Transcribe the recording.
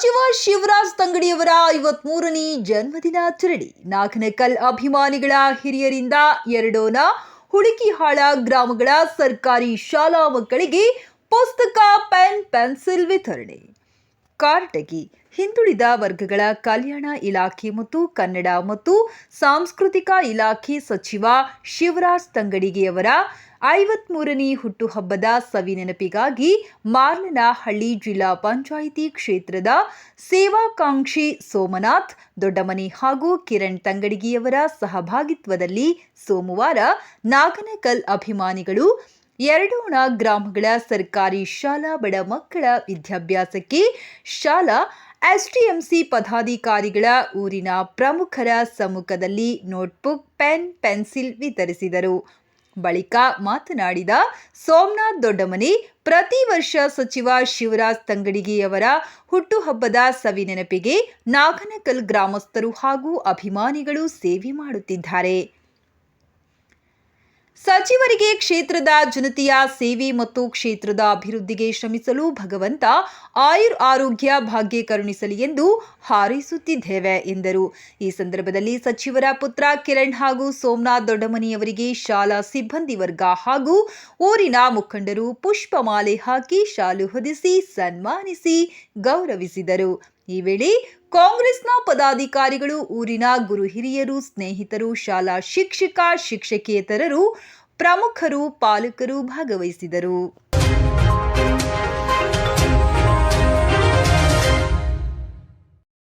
ಶಿವರಾಜ್ ತಂಗಡಿಯವರ ಐವತ್ಮೂರನೇ ಜನ್ಮದಿನಾಚರಣೆ ನಾಗನಕಲ್ ಅಭಿಮಾನಿಗಳ ಹಿರಿಯರಿಂದ ಎರಡೋನ ಹುಡುಕಿಹಾಳ ಗ್ರಾಮಗಳ ಸರ್ಕಾರಿ ಶಾಲಾ ಮಕ್ಕಳಿಗೆ ಪುಸ್ತಕ, ಪೆನ್, ಪೆನ್ಸಿಲ್ ವಿತರಣೆ. ಕಾರಟಗಿ ಹಿಂದುಳಿದ ವರ್ಗಗಳ ಕಲ್ಯಾಣ ಇಲಾಖೆ ಮತ್ತು ಕನ್ನಡ ಮತ್ತು ಸಾಂಸ್ಕೃತಿಕ ಇಲಾಖೆ ಸಚಿವ ಶಿವರಾಜ್ ತಂಗಡಿಗೆಯವರ ಐವತ್ಮೂರನೇ ಹುಟ್ಟುಹಬ್ಬದ ಸವಿನೆನಪಿಗಾಗಿ ಮಾರ್ಲನಹಳ್ಳಿ ಜಿಲ್ಲಾ ಪಂಚಾಯಿತಿ ಕ್ಷೇತ್ರದ ಸೇವಾಕಾಂಕ್ಷಿ ಸೋಮನಾಥ್, ದೊಡ್ಡಮನಿ ಹಾಗೂ ಕಿರಣ್ ತಂಗಡಿಗಿಯವರ ಸಹಭಾಗಿತ್ವದಲ್ಲಿ ಸೋಮವಾರ ನಾಗನಕಲ್ ಅಭಿಮಾನಿಗಳು ಎರಡೋಣ ಗ್ರಾಮಗಳ ಸರ್ಕಾರಿ ಶಾಲಾ ಬಡ ಮಕ್ಕಳ ವಿದ್ಯಾಭ್ಯಾಸಕ್ಕೆ ಶಾಲಾ ಎಸ್ಟಿಎಂಸಿ ಪದಾಧಿಕಾರಿಗಳ ಊರಿನ ಪ್ರಮುಖರ ಸಮ್ಮುಖದಲ್ಲಿ ನೋಟ್ಬುಕ್, ಪೆನ್, ಪೆನ್ಸಿಲ್ ವಿತರಿಸಿದರು. ಬಳಿಕ ಮಾತನಾಡಿದ ಸೋಮನಾಥ್ ದೊಡ್ಡಮನಿ, ಪ್ರತಿ ವರ್ಷ ಸಚಿವ ಶಿವರಾಜ್ ತಂಗಡಿಗೆಯವರ ಹುಟ್ಟುಹಬ್ಬದ ಸವಿನೆನಪಿಗೆ ನಾಗನಕಲ್ ಗ್ರಾಮಸ್ಥರು ಹಾಗೂ ಅಭಿಮಾನಿಗಳು ಸೇವೆ ಮಾಡುತ್ತಿದ್ದಾರೆ. ಸಚಿವರಿಗೆ ಕ್ಷೇತ್ರದ ಜನತೆಯ ಸೇವೆ ಮತ್ತು ಕ್ಷೇತ್ರದ ಅಭಿವೃದ್ಧಿಗೆ ಶ್ರಮಿಸಲು ಭಗವಂತ ಆಯುರ್ ಆರೋಗ್ಯ ಭಾಗ್ಯ ಕರುಣಿಸಲಿ ಎಂದು ಹಾರೈಸುತ್ತಿದ್ದೇವೆ, ಎಂದರು. ಈ ಸಂದರ್ಭದಲ್ಲಿ ಸಚಿವರ ಪುತ್ರ ಕಿರಣ್ ಹಾಗೂ ಸೋಮನಾಥ್ ದೊಡ್ಡಮನಿಯವರಿಗೆ ಶಾಲಾ ಸಿಬ್ಬಂದಿ ವರ್ಗ ಹಾಗೂ ಊರಿನ ಮುಖಂಡರು ಪುಷ್ಪಮಾಲೆ ಹಾಕಿ ಶಾಲು ಹೊದಿಸಿ ಸನ್ಮಾನಿಸಿ ಗೌರವಿಸಿದರು. ಈ ವೇಳೆ ಕಾಂಗ್ರೆಸ್ನ ಪದಾಧಿಕಾರಿಗಳು ಊರಿನ ಗುರು ಹಿರಿಯರು ಸ್ನೇಹಿತರು ಶಾಲಾ ಶಿಕ್ಷಕ ಶಿಕ್ಷಕೇತರರು ಪ್ರಮುಖರು ಪಾಲಕರು ಭಾಗವಹಿಸಿದರು.